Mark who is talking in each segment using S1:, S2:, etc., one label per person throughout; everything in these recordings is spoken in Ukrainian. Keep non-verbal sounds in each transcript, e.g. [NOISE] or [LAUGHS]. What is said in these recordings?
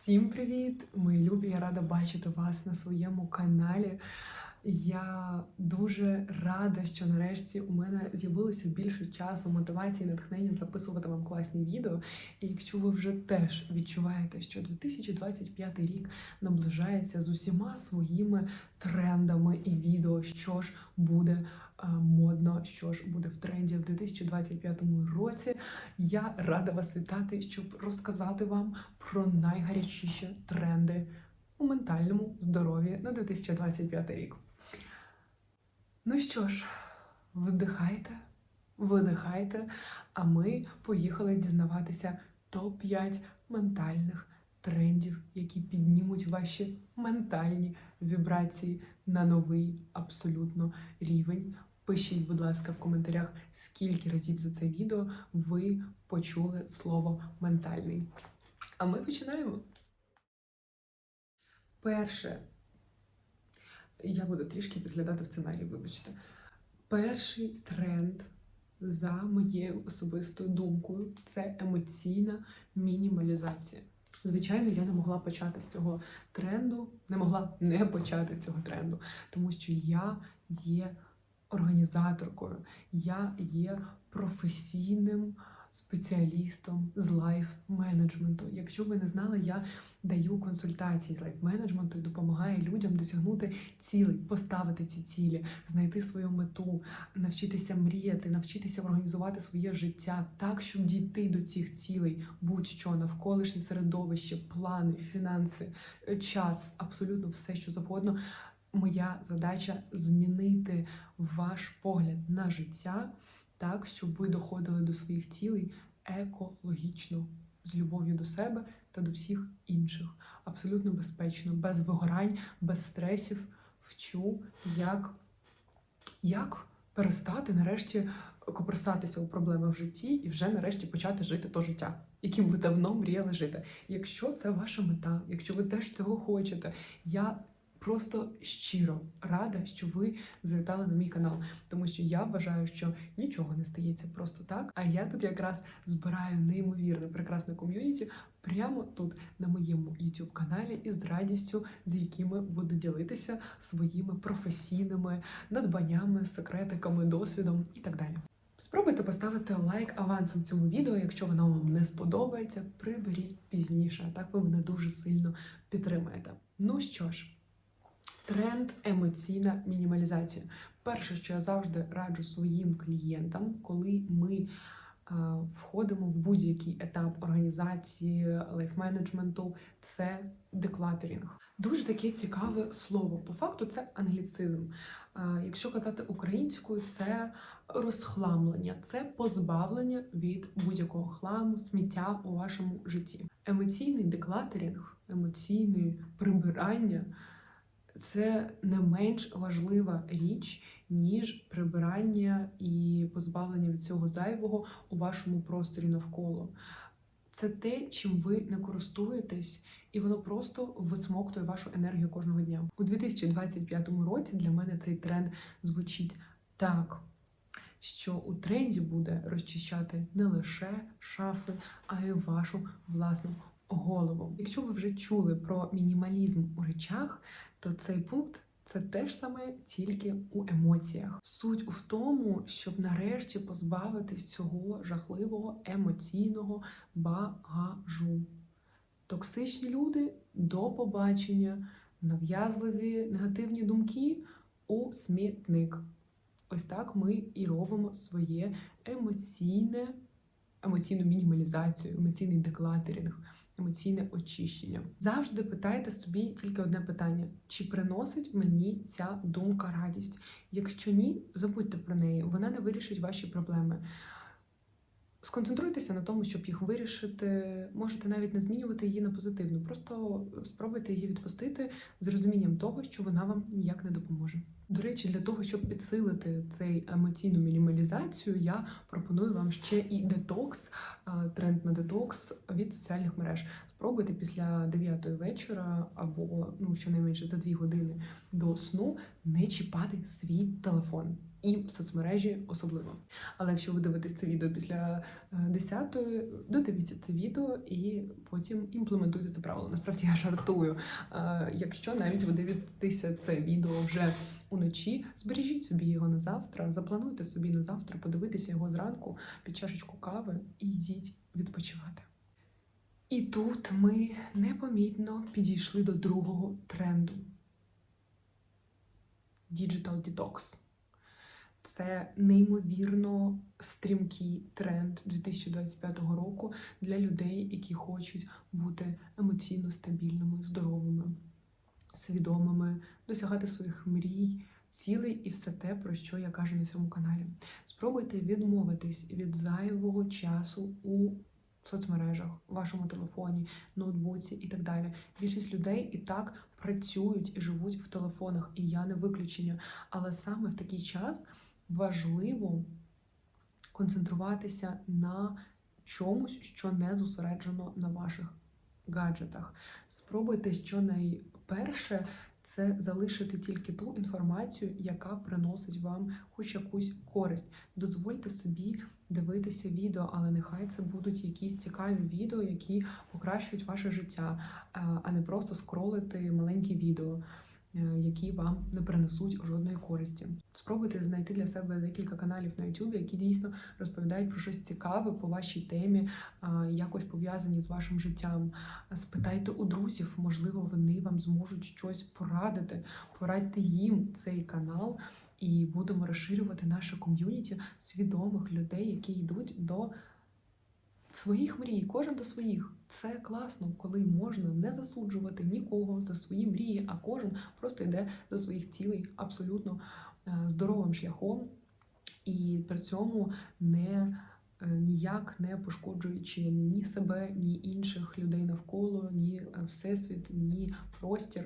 S1: Всім привіт! Мої любі! Я рада бачити вас на своєму каналі. Я дуже рада, що нарешті у мене з'явилося більше часу, мотивації, натхнення записувати вам класні відео. І якщо ви вже теж відчуваєте, що 2025 рік наближається з усіма своїми трендами і відео, що ж буде е, модно, що ж буде в тренді в 2025 році, я рада вас вітати, щоб розказати вам про найгарячіші тренди у ментальному здоров'ї на 2025 рік. Ну що ж, вдихайте, видихайте, а ми поїхали дізнаватися топ-5 ментальних трендів, які піднімуть ваші ментальні вібрації на новий абсолютно рівень. Пишіть, будь ласка, в коментарях, скільки разів за це відео ви почули слово ментальний. А ми починаємо. Перше, я буду трішки підглядати в сценарій, вибачте. Перший тренд, за моєю особистою думкою, це емоційна мінімалізація. Звичайно, я не могла почати з цього тренду, не могла не почати з цього тренду, тому що я є організаторкою, я є професійним спеціалістом з лайф-менеджменту. Якщо ви не знали, я даю консультації з лайф-менеджменту і допомагаю людям досягнути цілей, поставити ці цілі, знайти свою мету, навчитися мріяти, навчитися організувати своє життя так, щоб дійти до цих цілей, будь-що навколишнє середовище, плани, фінанси, е, час, абсолютно все, що завгодно. Моя задача змінити ваш погляд на життя так, щоб ви доходили до своїх цілей екологічно, з любов'ю до себе та до всіх інших. Абсолютно безпечно, без вигорань, без стресів. Вчу, як, як перестати нарешті копирсатися у проблеми в житті і вже нарешті почати жити то життя, яким ви давно мріяли жити. Якщо це ваша мета, якщо ви теж цього хочете, я просто щиро рада, що ви завітали на мій канал, тому що я вважаю, що нічого не стається просто так. А я тут якраз збираю неймовірне прекрасне ком'юніті прямо тут на моєму youtube каналі і з радістю, з якими буду ділитися своїми професійними надбаннями, секретиками, досвідом і так далі. Спробуйте поставити лайк авансом цьому відео, якщо воно вам не сподобається, приберіть пізніше, так ви мене дуже сильно підтримаєте. Ну що ж, тренд емоційна мінімалізація. Перше, що я завжди раджу своїм клієнтам, коли ми е, входимо в будь-який етап організації лайф-менеджменту, це деклатерінг. Дуже таке цікаве слово. По факту це англіцизм. Е, Якщо казати українською, це розхламлення, це позбавлення від будь-якого хламу, сміття у вашому житті. Емоційний деклатерінг, емоційне прибирання це не менш важлива річ, ніж прибирання і позбавлення від цього зайвого у вашому просторі навколо. Це те, чим ви не користуєтесь, і воно просто висмоктує вашу енергію кожного дня. У 2025 році для мене цей тренд звучить так, що у тренді буде розчищати не лише шафи, а й вашу власну голову. Якщо ви вже чули про мінімалізм у речах, то цей пункт це теж саме тільки у емоціях. Суть у тому, щоб нарешті позбавитись цього жахливого емоційного багажу. Токсичні люди до побачення, нав'язливі негативні думки у смітник. Ось так ми і робимо своє емоційне, емоційну мінімалізацію, емоційний деклатерінг емоційне очищення. Завжди питайте собі тільки одне питання: чи приносить мені ця думка радість? Якщо ні, забудьте про неї, вона не вирішить ваші проблеми. Сконцентруйтеся на тому, щоб їх вирішити. Можете навіть не змінювати її на позитивну, просто спробуйте її відпустити з розумінням того, що вона вам ніяк не допоможе. До речі, для того, щоб підсилити цей емоційну мінімалізацію, я пропоную вам ще і детокс, тренд на детокс від соціальних мереж. Спробуйте після 9 вечора або ну щонайменше за 2 години до сну не чіпати свій телефон. І соцмережі особливо. Але якщо ви дивитесь це відео після 10-ї, додивіться це відео і потім імплементуйте це правило. Насправді я жартую. Е, Якщо навіть ви дивитеся це відео вже уночі, збережіть собі його на завтра, заплануйте собі на завтра, подивитися його зранку під чашечку кави і йдіть відпочивати. І тут ми непомітно підійшли до другого тренду. Digital Detox. Це неймовірно стрімкий тренд 2025 року для людей, які хочуть бути емоційно стабільними, здоровими, свідомими, досягати своїх мрій, цілей і все те, про що я кажу на цьому каналі. Спробуйте відмовитись від зайвого часу у соцмережах, вашому телефоні, ноутбуці і так далі. Більшість людей і так працюють і живуть в телефонах, і я не виключення. Але саме в такий час важливо концентруватися на чомусь, що не зосереджено на ваших гаджетах. Спробуйте щонайперше це залишити тільки ту інформацію, яка приносить вам хоч якусь користь. Дозвольте собі дивитися відео, але нехай це будуть якісь цікаві відео, які покращують ваше життя, а не просто скролити маленькі відео. Е, Які вам не принесуть жодної користі. Спробуйте знайти для себе декілька каналів на YouTube, які дійсно розповідають про щось цікаве по вашій темі, якось пов'язані з вашим життям. Спитайте у друзів, можливо, вони вам зможуть щось порадити. Порадьте їм цей канал, і будемо розширювати наше ком'юніті свідомих людей, які йдуть до своїх мрій, кожен до своїх. Це класно, коли можна не засуджувати нікого за свої мрії, а кожен просто йде до своїх цілей абсолютно е, здоровим шляхом і при цьому не е, ніяк не пошкоджуючи ні себе, ні інших людей навколо, ні е, всесвіт, ні простір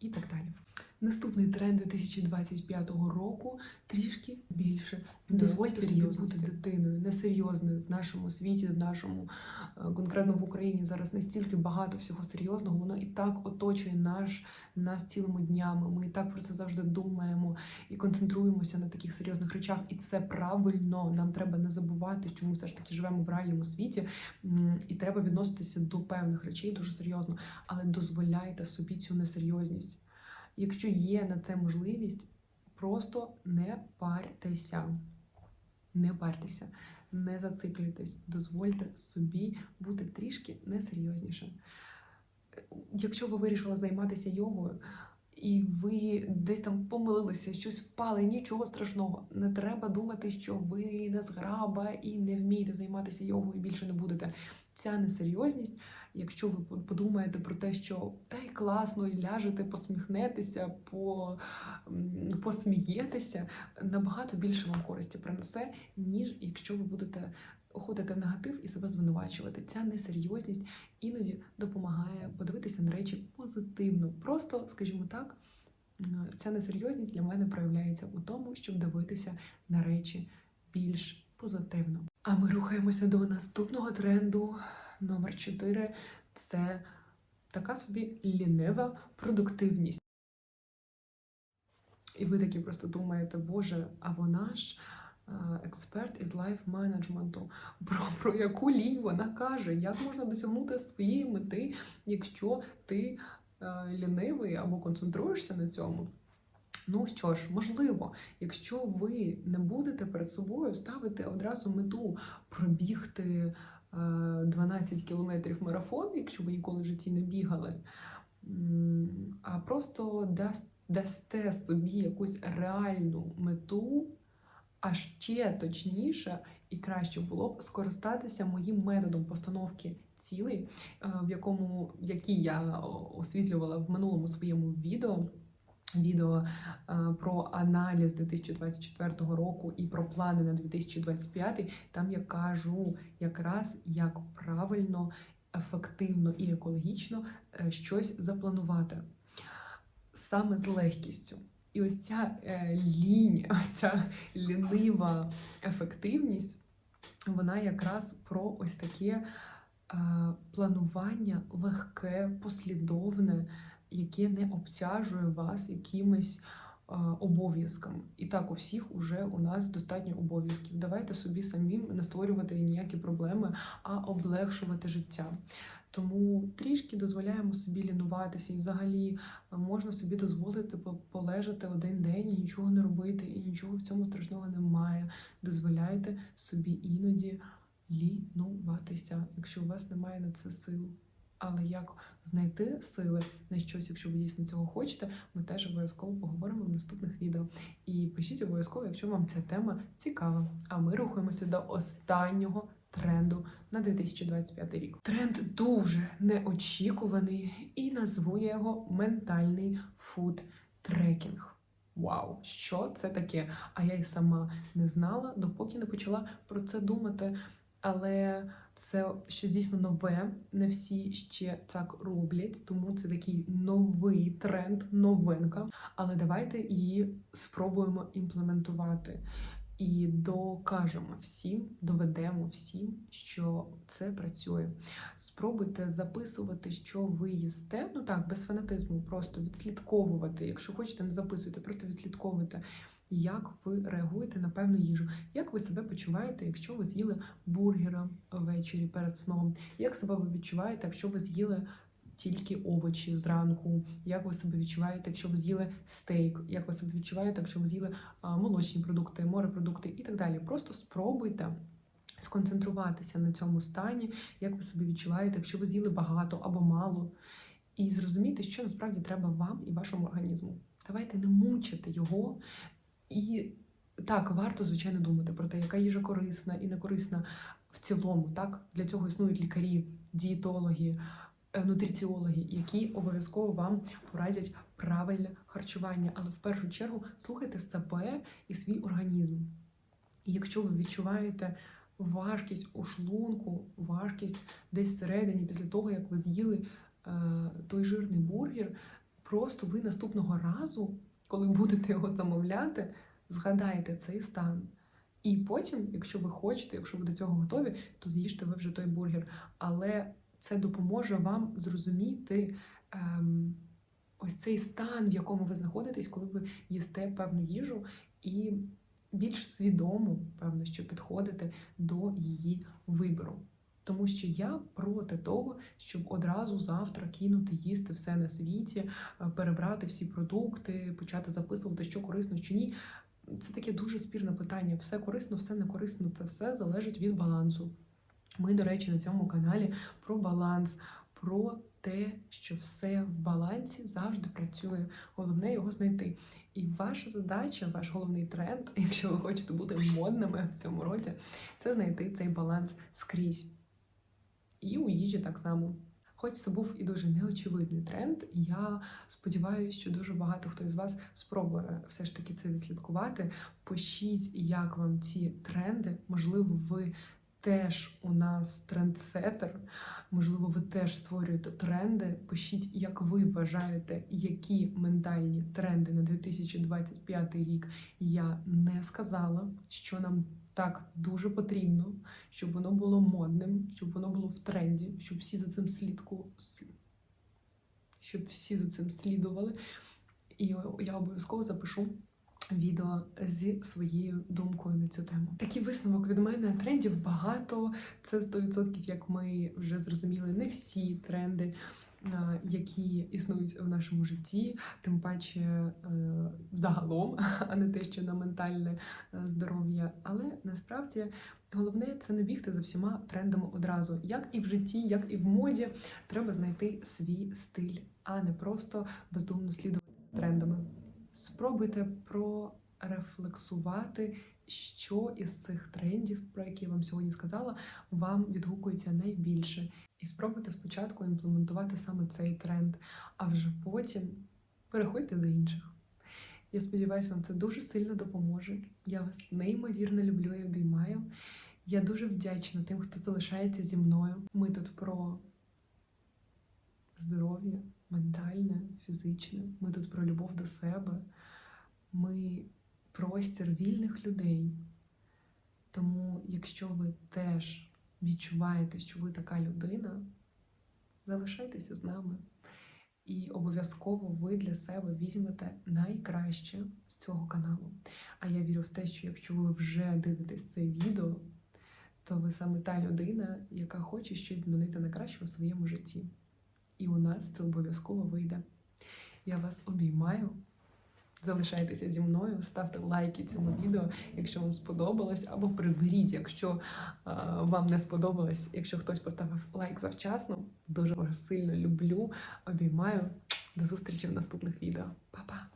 S1: і так далі. Наступний тренд 2025 року трішки більше. Дозвольте собі бути дитиною, несерйозною в нашому світі, в нашому е, конкретно в Україні зараз настільки багато всього серйозного. Воно і так оточує наш нас цілими днями. Ми і так про це завжди думаємо і концентруємося на таких серйозних речах. І це правильно. Нам треба не забувати, що ми все ж таки живемо в реальному світі, і треба відноситися до певних речей дуже серйозно, але дозволяйте собі цю несерйозність. Якщо є на це можливість, просто не парьтеся. Не парьтеся, не зациклюйтесь, дозвольте собі бути трішки несерйознішим. Якщо ви вирішили займатися йогою, і ви десь там помилилися, щось впали, нічого страшного. Не треба думати, що ви не зграба і не вмієте займатися йогою і більше не будете. Ця несерйозність, якщо ви подумаєте про те, що та й класно, і ляжете, посміхнетеся, по, посмієтеся, набагато більше вам користі принесе, ніж якщо ви будете уходити в негатив і себе звинувачувати. Ця несерйозність іноді допомагає подивитися на речі позитивно. Просто, скажімо так, ця несерйозність для мене проявляється у тому, щоб дивитися на речі більш позитивно. А ми рухаємося до наступного тренду номер 4 це така собі лінива продуктивність. І ви такі просто думаєте, Боже, а вона ж е, експерт із лайф менеджменту. Про, про яку лінь вона каже? Як можна досягнути своєї мети, якщо ти е, лінивий або концентруєшся на цьому? Ну що ж, можливо, якщо ви не будете перед собою ставити одразу мету пробігти 12 кілометрів марафон, якщо ви ніколи в житті не бігали, а просто дасте собі якусь реальну мету, а ще точніше і краще було б скористатися моїм методом постановки цілей, е, в якому який я освітлювала в минулому своєму відео. Відео е, про аналіз 2024 року і про плани на 2025, там я кажу якраз як правильно, ефективно і екологічно е, щось запланувати саме з легкістю. І ось ця е, лінь, [LAUGHS] ось ця лінива ефективність, вона якраз про ось таке планування легке, послідовне, яке не обтяжує вас якимись обов'язкам. І так у всіх уже у нас достатньо обов'язків. Давайте собі самі не створювати ніякі проблеми, а облегшувати життя. Тому трішки дозволяємо собі лінуватися, і взагалі можна собі дозволити полежати один день і нічого не робити, і нічого в цьому страшного немає. Дозволяйте собі іноді лінуватися, якщо у вас немає на це сил. Але як знайти сили на щось, якщо ви дійсно цього хочете, ми теж обов'язково поговоримо в наступних відео. І пишіть обов'язково, якщо вам ця тема цікава. А ми рухаємося до останнього тренду на 2025 рік. Тренд дуже неочікуваний, і назву я його ментальний фуд трекінг. Вау, що це таке? А я й сама не знала, допоки не почала про це думати. Але це щось дійсно нове. Не всі ще так роблять, тому це такий новий тренд, новинка. Але давайте її спробуємо імплементувати і докажемо всім, доведемо всім, що це працює. Спробуйте записувати, що ви їсте. Ну так, без фанатизму, просто відслідковувати. Якщо хочете, не записуйте, просто відслідковуйте. Як ви реагуєте на певну їжу? Як ви себе почуваєте, якщо ви з'їли бургера ввечері перед сном? Як себе ви відчуваєте, якщо ви з'їли тільки овочі зранку? Як ви себе відчуваєте, якщо ви з'їли стейк? Як ви себе відчуваєте, якщо ви з'їли молочні продукти, морепродукти і так далі? Просто спробуйте. Сконцентруватися на цьому стані, як ви себе відчуваєте, якщо ви з'їли багато або мало, і зрозуміти, що насправді треба вам і вашому організму. Давайте не мучити його і так, варто, звичайно, думати про те, яка їжа корисна і не корисна в цілому. Так, для цього існують лікарі, дієтологи, нутриціологи, які обов'язково вам порадять правильне харчування. Але в першу чергу слухайте себе і свій організм. І якщо ви відчуваєте важкість у шлунку, важкість десь всередині, після того як ви з'їли е, той жирний бургер, просто ви наступного разу, коли будете його замовляти, згадайте цей стан. І потім, якщо ви хочете, якщо ви до цього готові, то з'їжте ви вже той бургер. Але це допоможе вам зрозуміти ем, ось цей стан, в якому ви знаходитесь, коли ви їсте певну їжу, і більш свідомо, певно, що підходите до її вибору. Тому що я проти того, щоб одразу завтра кинути їсти все на світі, е, перебрати всі продукти, почати записувати, що корисно, що ні. Це таке дуже спірне питання. Все корисно, все не корисно. Це все залежить від балансу. Ми, до речі, на цьому каналі про баланс, про те, що все в балансі завжди працює. Головне його знайти. І ваша задача, ваш головний тренд, [LAUGHS] якщо ви хочете бути модними в цьому році, це знайти цей баланс скрізь. І у їжі так само. Хоч це був і дуже неочевидний тренд, я сподіваюся, що дуже багато хто із вас спробує все ж таки це відслідкувати. Пишіть, як вам ці тренди. Можливо, ви теж у нас трендсеттер, можливо, ви теж створюєте тренди. Пишіть, як ви вважаєте, які ментальні тренди на 2025 рік я не сказала, що нам так дуже потрібно, щоб воно було модним, щоб воно було в тренді, щоб всі за цим слідку щоб всі за цим слідували. І я обов'язково запишу відео зі своєю думкою на цю тему. Такий висновок від мене трендів багато. Це 100%, як ми вже зрозуміли, не всі тренди. е, Які існують в нашому житті, тим паче е, загалом, а не те, що на ментальне е, здоров'я. Але насправді головне це не бігти за всіма трендами одразу. Як і в житті, як і в моді, треба знайти свій стиль, а не просто бездумно слідувати трендами. Спробуйте прорефлексувати, що із цих трендів, про які я вам сьогодні сказала, вам відгукується найбільше. І спробуйте спочатку імплементувати саме цей тренд, а вже потім переходьте до інших. Я сподіваюся, вам це дуже сильно допоможе. Я вас неймовірно люблю і обіймаю. Я дуже вдячна тим, хто залишається зі мною. Ми тут про здоров'я, ментальне, фізичне. Ми тут про любов до себе. Ми простір вільних людей. Тому, якщо ви теж відчуваєте, що ви така людина, залишайтеся з нами. І обов'язково ви для себе візьмете найкраще з цього каналу. А я вірю в те, що якщо ви вже дивитесь це відео, то ви саме та людина, яка хоче щось змінити на краще у своєму житті. І у нас це обов'язково вийде. Я вас обіймаю. Залишайтеся зі мною, ставте лайки цьому відео, якщо вам сподобалось, або приберіть, якщо е, вам не сподобалось. Якщо хтось поставив лайк завчасно, дуже вас сильно люблю, обіймаю. До зустрічі в наступних відео. Па-па!